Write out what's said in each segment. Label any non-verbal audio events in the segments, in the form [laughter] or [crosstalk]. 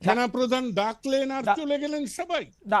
হুম। সেনা প্রধান ডাকলেন আর না- চলে গেলেন সবাই না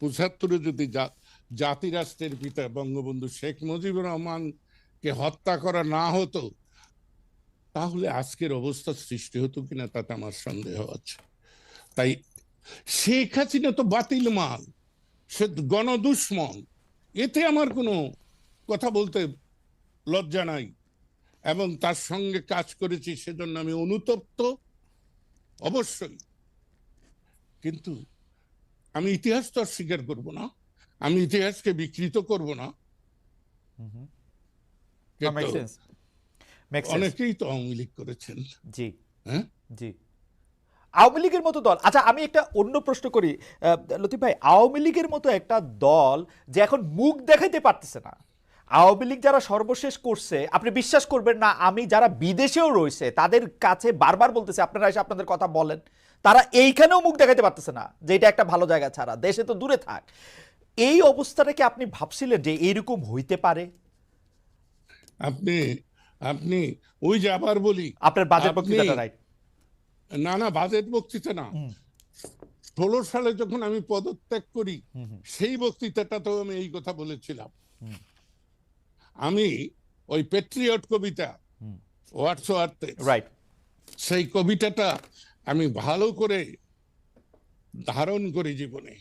পঁচাত্তরে যদি জা- জাতি রাষ্ট্রের পিতা বঙ্গবন্ধু শেখ মুজিবুর রহমানকে হত্যা করা না হতো, তাহলে আজকের অবস্থা সৃষ্টি হতো কিনা তাতে আমার সন্দেহ আছে। তাই শেখ হাসিনা তো বাতিল মাল, সে গণদুশ্মন, এতে আমার কোনো কথা বলতে লজ্জা নাই। এবং তার সঙ্গে কাজ করেছি, সেজন্য আমি অনুতপ্ত, অবশ্যই। কিন্তু আমি ইতিহাস তো আর স্বীকার করব না। আমি ইতিহাসকে বিকৃত করব না। অনেকেই তো আওয়ামী লীগ করেছেন। জি। হ্যাঁ? জি। আওয়ামী লীগের মতো দল আচ্ছা আমি একটা অন্য প্রশ্ন করি। লতিফ ভাই আওয়ামী লীগের মতো একটা দল যে এখন মুখ দেখাইতে পারতেছে না। আওয়ামী লীগ যারা সর্বশেষ করছে আপনি বিশ্বাস করবেন না আমি যারা বিদেশেও রয়েছে তাদের কাছে বারবার বলতেছে আপনারা এসে আপনাদের কথা বলেন। তারা এইখানেও মুখ দেখাইতে পারতেছে না যে এটা একটা ভালো জায়গা ছাড়া দেশে তো দূরে থাক। এই অবস্থাটাকে আপনি ভাবছিলেন যে এইরকম হইতে পারে? আপনি আপনি ওই যে আবার বলি আপনার বাজেট বক্তৃতাটা রাইট না না বাজেট বক্তৃতা না। ষোলো সালে যখন আমি পদত্যাগ করি সেই বক্তৃতাটাতেও আমি এই কথা বলেছিলাম। আমি ওই পেট্রিয়ট কবিতা। ওয়ার্ডস রাইট সেই কবিতাটা আমি ভালো করে ধারণ করি জীবনে।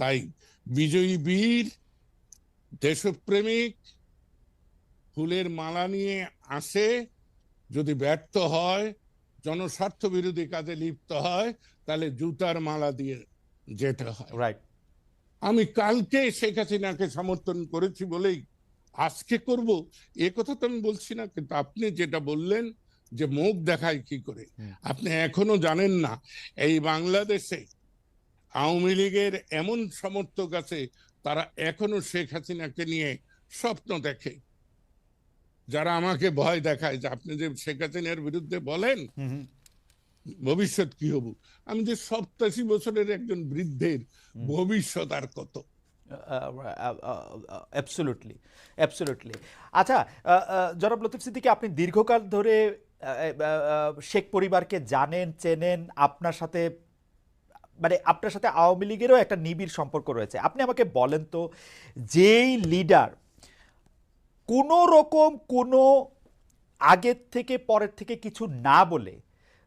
তাই বিজয়ী বীর দেশপ্রেমিক ফুলের মালা নিয়ে আসে যদি ব্যর্থ হয় জনস্বার্থ বিরোধী কাজে লিপ্ত হয় তাহলে জুতার মালা দিয়ে যেতে হয়। রাইট আমি কালকে শেখ হাসিনাকে সমর্থন করেছি বলেই আজকে করব এ কথা তো আমি বলছি না কিন্তু আপনি যেটা বললেন যে মুখ দেখায় কি করে? আপনি এখনও জানেন না এই বাংলাদেশে আওয়ামী লীগের এমন সমর্থক আছে তারা এখনও শেখ হাসিনাকে নিয়ে স্বপ্ন দেখে। যারা আমাকে ভয় দেখায় যে আপনি যে শেখ হাসিনার বিরুদ্ধে বলেন ভবিষ্যৎ কি হব? আমি যে সপ্তাশি বছরের একজন বৃদ্ধের ভবিষ্যৎ আর কত? অ্যাবসোলুটলি অ্যাবসোলুটলি আচ্ছা জনাব লতিফ সিদ্দিকি আপনি দীর্ঘকাল ধরে শেখ পরিবারকে জানেন, চেনেন, আপনার সাথে মানে আপনার সাথে আওয়ামী লীগেরও একটা নিবিড় সম্পর্ক রয়েছে। আপনি আমাকে বলেন তো, যেই লিডার কোনো রকম কোনো আগের থেকে পরের থেকে কিছু না বলে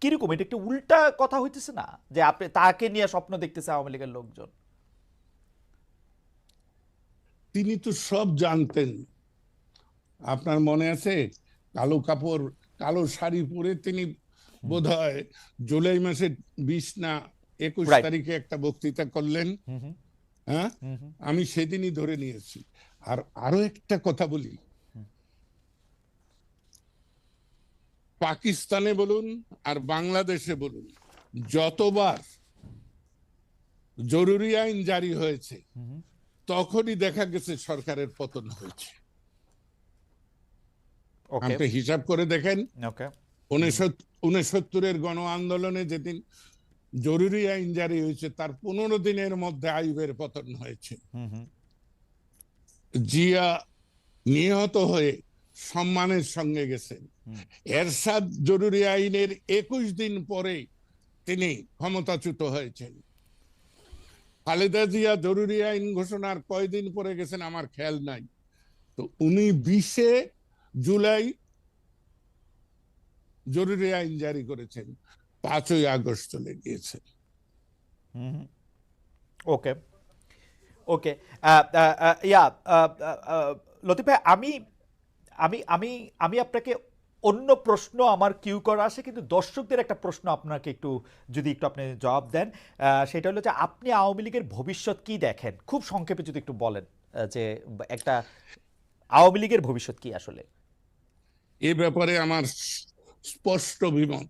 কীরকম? এটা একটু উল্টা কথা হইতেছে না? যে আপনি তাকে নিয়ে স্বপ্ন দেখতেছে আওয়ামী লীগের লোকজন। তিনি তো সব জানতেন। আপনার মনে আছে? কালো কাপড় কালো শাড়ি পরে তিনি বোধহয় জুলাই মাসের বিশ না একুশ তারিখে একটা বক্তৃতা করলেন। হ্যাঁ। আমি সেদিনই ধরে নিয়েছি। আর আরও একটা কথা বলি। পাকিস্তানে বলুন আর বাংলাদেশে বলুন যতবার জরুরি আইন জারি হয়েছে তখনই দেখা গেছে সরকারের পতন হয়েছে। আপনি হিসাব করে দেখেন উনসত্তরের গণ আন্দোলনে যেদিন জরুরি আইন জারি হয়েছে তার পনেরো দিনের মধ্যে আইবের পতন হয়েছে। জিয়া নিহত হয়ে সম্মানের সঙ্গে গেছেন। এরশাদ জরুরি আইনের একুশ দিন পরে তিনি ক্ষমতাচ্যুত হয়েছেন। খালেদা জিয়া জরুরি আইন ঘোষণার কয়দিন পরে গেছেন আমার খেয়াল নাই। তো উনি বিশে জুলাই জরুরি আইন জারি করেছেন পাঁচই আগস্ট চলে গিয়েছে। হুম ওকে ওকে। ইয়া লতিফ আমি আমি আমি আমি আপনাকে অন্য প্রশ্ন আমার কিউ করা আছে কিন্তু দর্শকদের একটা প্রশ্ন আপনাকে একটু যদি একটু আপনি জবাব দেন সেটা হলো যে আপনি আওয়ামী লীগের ভবিষ্যৎ কি দেখেন? খুব সংক্ষেপে যদি একটু বলেন যে একটা আওয়ামী লীগের ভবিষ্যৎ কি আসলে? এ ব্যাপারে আমার স্পষ্ট বিমত।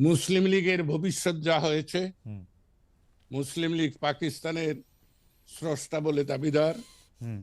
মুসলিম লীগের ভবিষ্যৎ যা হয়েছে। মুসলিম লীগ পাকিস্তানের স্রষ্টা বলে দাবিদার। হুম।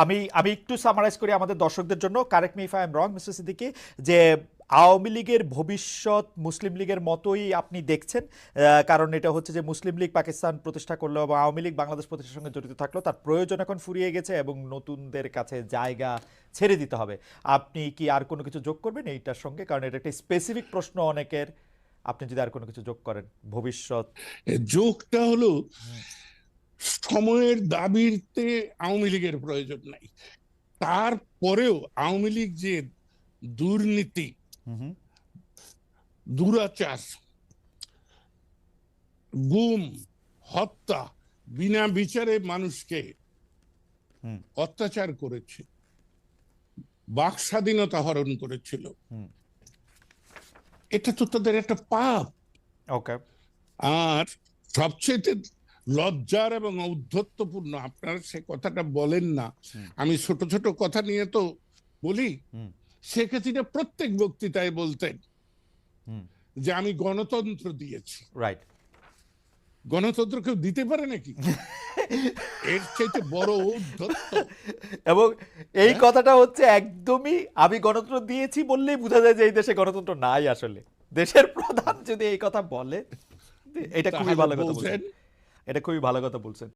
আমি আমি একটু সামারাইজ করি আমাদের দর্শকদের জন্য। Correct me if I am wrong mister Siddiqui যে আওয়ামী লীগের ভবিষ্যৎ মুসলিম লীগের মতোই আপনি দেখছেন কারণ এটা হচ্ছে যে মুসলিম লীগ পাকিস্তান প্রতিষ্ঠা করল এবং আওয়ামী লীগ বাংলাদেশ প্রতিষ্ঠার সঙ্গে জড়িত থাকল তার প্রয়োজন এখন ফুরিয়ে গেছে এবং নতুনদের কাছে জায়গা ছেড়ে দিতে হবে। আপনি কি আর কোনো কিছু যোগ করবেন এইটার সঙ্গে? কারণ এটা একটা স্পেসিফিক প্রশ্ন অনেকের। আপনি যদি আর কোনো কিছু যোগ করেন ভবিষ্যৎ যোগটা হলো সময়ের দাবিতে আওয়ামী লীগের প্রয়োজন নাই। তারপরেও আওয়ামী লীগ যে দুর্নীতি দুরাচার গুম হত্যা বিনা বিচারে মানুষকে অত্যাচার করেছে বাক স্বাধীনতা হরণ করেছিল। এটা তো তাদের একটা পাপ। ওকে আর সবচেয়ে লজ্জার এবং ঔদ্ধত্যপূর্ণ। আপনারা সে কথাটা বলেন না। আমি ছোট ছোট কথা নিয়ে তো বলি। শেখ হাসিনা প্রত্যেক বক্তৃতায় বলতেন যে আমি গণতন্ত্র দিয়েছি। রাইট গণতন্ত্র কেউ দিতে পারে নাকি? [laughs] এর চাইতে বড় ঔদ্ধত্য। এবং এই হ্যাঁ? কথাটা হচ্ছে একদমই আমি গণতন্ত্র দিয়েছি বললেই বোঝা যায় যে এই দেশে গণতন্ত্র নাই আসলে। দেশের প্রধান যদি এই কথা বলে এটা খুবই ভালো কথা বলছেন এটা খুবই ভালো কথা বলছেন।